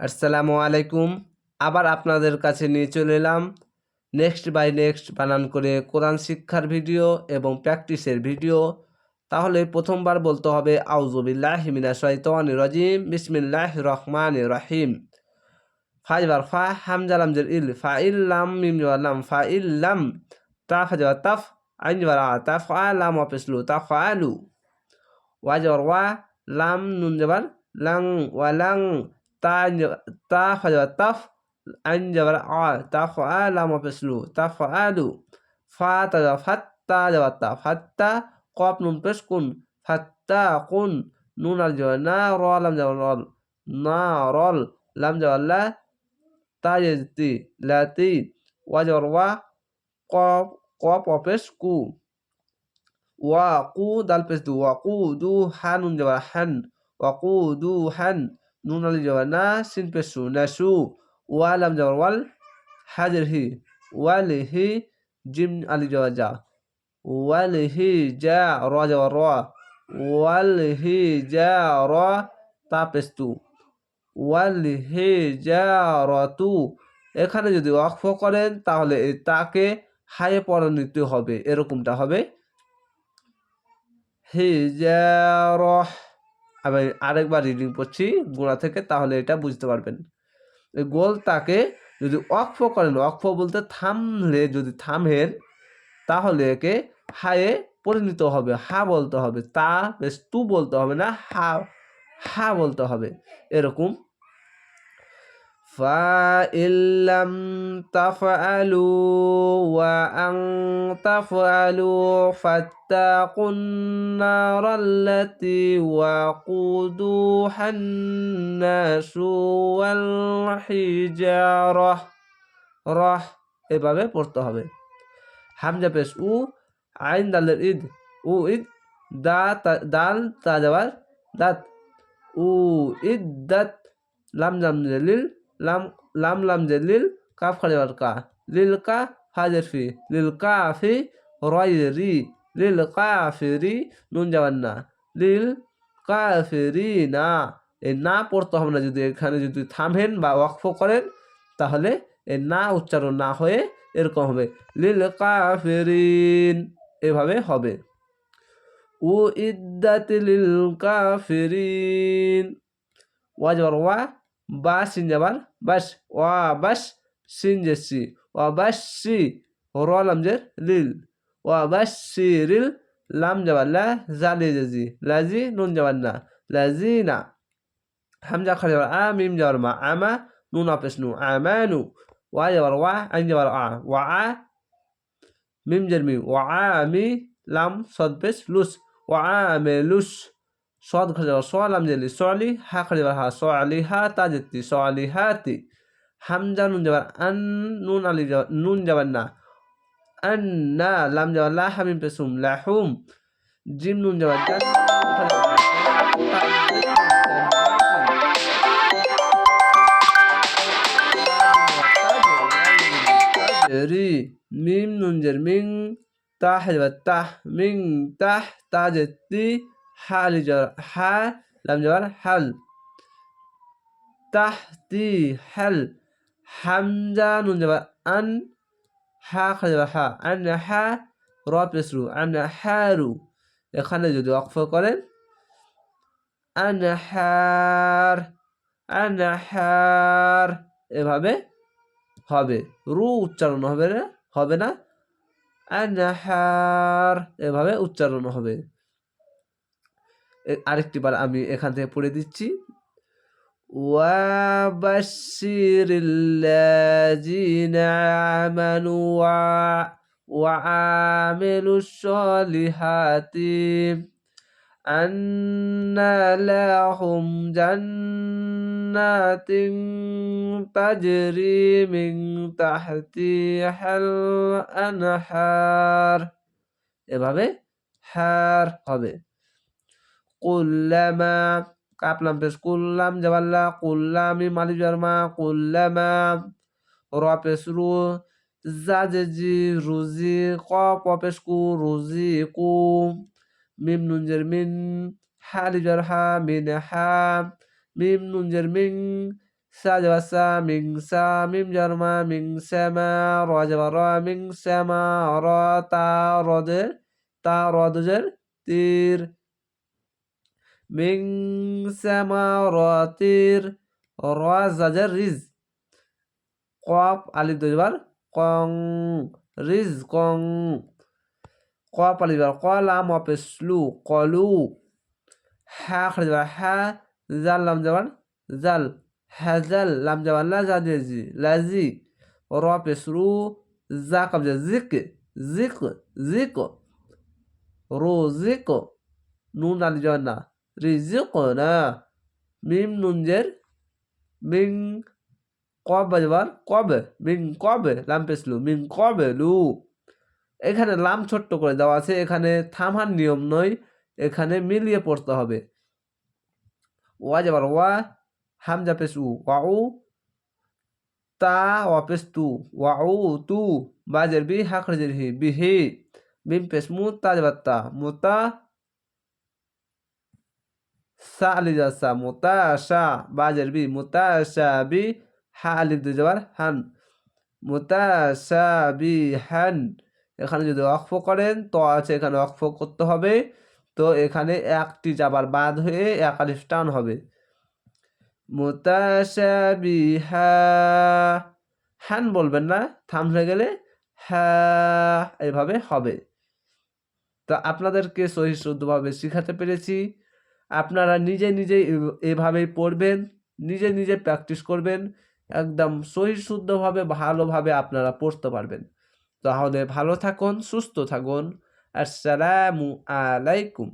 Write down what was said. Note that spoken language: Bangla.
আসসালামু আলাইকুম। আবার আপনাদের কাছে নিয়ে চলে এলাম। নেক্সট বাই নেক্সট বানান করে কোরআন শিক্ষার ভিডিও এবং প্র্যাকটিসের ভিডিও। তাহলে প্রথমবার বলতে হবে আউজুবিল্লাহ শৈতান রাজিম বিসমিল্লাহ রহমান রহিম। ফাইবার ফা জের ইল, ফা ইল্লাম মিম লাম, ফা ইল্লাম তা ফাজা তাফ, আইন আ তা ফা লাম অপেসলু তা ফা আলু ওয়াজর ওয়া, লাম, নুন জবার লাং ওয়ালাং তা তা ফাজা তাফ আইন জবার আ তা ফা লাম অপেসলু তা ফা আলু ফা তা ফাত তা জবার তা ফাত্তা কপ নুন পেশ কুন ফাত্তা কুন নুন আল জবার না র লাম জবার রল না রল লাম জবার লা তাইতি লাতি ওয়াজর ওয়া কপ কপ অপেশ কু ওয়া কু দাল পেশ দু ওয়া কু দু হানুন যাবা হান ওয়া কু দু হান নুন আলি যাবা না সিন পেশ সু না সু ওয়ালাম যাবা ওয়াল হাজর হি ওয়াল হি জিম আলি যাবা যা ওয়াল হি যা র যাবা র ওয়াল হি যা র তা পেশ তু ওয়াল হে রতু এখানে যদি অক্ষ করেন, তাহলে তাকে হায়ে পরিণত হবে। এরকমটা হবে। হিজারহ আমি আরেকবার রিডিং পড়ছি গোড়া থেকে, তাহলে এটা বুঝতে পারবেন। গোল তাকে যদি অক্ষ করেন অক্ষ বলতে থামলে, যদি থামেন তাহলে একে হায়ে পরিণত হবে। হা বলতে হবে, তা বেশ তু বলতে হবে না, হা হা বলতে হবে। এরকম فإن لم تفعلوا وأن تفعلوا فاتقوا النار التي وقودها الناس والحجارة রহ এভাবে পড়তে হবে হামজা পেশ উ আইন দালের ঈদ উ ঈদ দা দাল তা যাবার দাত উ ঈদ দাত লাম জাম লিল লাম লাম লাম যে লিল কাফ খালিবার কা। লিল কা হাজের ফি, লিল কা ফি রি, লিল কা ফি রি নুন যাবেন না। লিল কা ফি রি না। এই না পড়তে হবে না যদি এখানে যদি থামেন বা ওয়াকফ করেন, তাহলে এই না উচ্চারণ না হয়ে এরকম হবে। লিল কাফিরিন এভাবে হবে। উ ইদ্দাত লিল কাফিরিন ওয়াজবার ওয়া বা সিন যাবার বাস ওয়া বাস সিন জেসি ওয়া বাস সি র লাম জের লিল ওয়া বাস সি রিল লাম যাবার লা জালি জেজি লাজি নুন যাবার না লাজি না হামজা খালি যাবার আ মিম যাবার মা আমা নুন আপেস নু আমানু ওয়া যাবার ওয়া আইন যাবার সদ ঘরে যাওয়া স জেলি স হা খরে হা সো আলি হা তা জেতি সো আলি হা তি। হামজা নুন যাবার, আন নুন আলি যাওয়া, নুন যাবার না। আন না, লাম যাবার লা হামি পেসুম লাহুম জিম নুন যাবার রি মিম নুন জের, মিং তাহ যাবার, তাহ, মিং তাহ তাজেতি। হালি হা লাম জবর হাল তাহতি হাল হামজা নুন জবর আন হা খা জবর হা আন হা র পেসরু আন হারু এখানে যদি অক্ফ করেন আন হার আন হার এভাবে হবে রু উচ্চারণ হবে না হবে না আন হার এভাবে উচ্চারণ হবে আরেকটি বার আমি এখান থেকে পড়ে দিচ্ছি وبشر الذين آمنوا وعاملوا الصالحات أن لهم جنات تجري من تحتها الأنهار এভাবে হার হবে কুল্লামা কাপলাম পেশ কুল্লাম, জাবাল্লা, কুল্লামি মালি জর্মা, কুল্লামা, র পেশ রু জাজেজি রুজি ক পেশ কু রুজি কু, মিম নুনজের মিন হালি জর, হা, মিন, হা, মিম নুনজের মিং সা সা মিং সা, মিম জরমা মিং শ্যামা র যাবার র মিং শ্যামা র তা রদের তা রদজের তীর মিং শ্যামা র তীর র জাজের রিজ। কপ আলিফ দুইবার, কং রিজ, কং কপ আলিফ কলাম অপেসলু, কলু। হা খালি যাবার হা, জাল, লাম যাবার জাল। হাজাল লাম যাবার লা জাদি লাজি র পেসরু জা কাবজা জিক জিক জিক। রো, জিক। নুন আলি যাবার না। রিজিক না মিম নুনজের মিং কব বাজবার কবে মিং কবে লাম পেসলু মিং কবে লু এখানে লাম ছোট্ট করে দেওয়া আছে, এখানে থামার নিয়ম নয়, এখানে মিলিয়ে পড়তে হবে। ওয়া যাবার ওয়া, হামজা পেস উ ওয়া উ তা ওয়া পেস তু ওয়া উ তু বাজের বি, হাখরজের হি, বিহি, মিম পেস মু, তা যাবার তা মুতা সা বি বি এখানে যদি অক্ফ করেন, তো আছে এখানে অক্ফ করতে হবে। তো এখানে একটি যাবার বাদ হয়ে এক টান হবে। মুতাশাবিহা হান বলবেন না থাম হয়ে গেলে হ্যাঁ এভাবে হবে। তো আপনাদেরকে সহি শুদ্ধভাবে শেখাতে পেরেছি। আপনারা নিজে নিজে এভাবেই পড়বেন, নিজে নিজে প্র্যাকটিস করবেন, একদম সহি শুদ্ধভাবে, ভালোভাবে আপনারা পড়তে পারবেন। তাহলে ভালো থাকুন, সুস্থ থাকুন, আসসালামু আলাইকুম।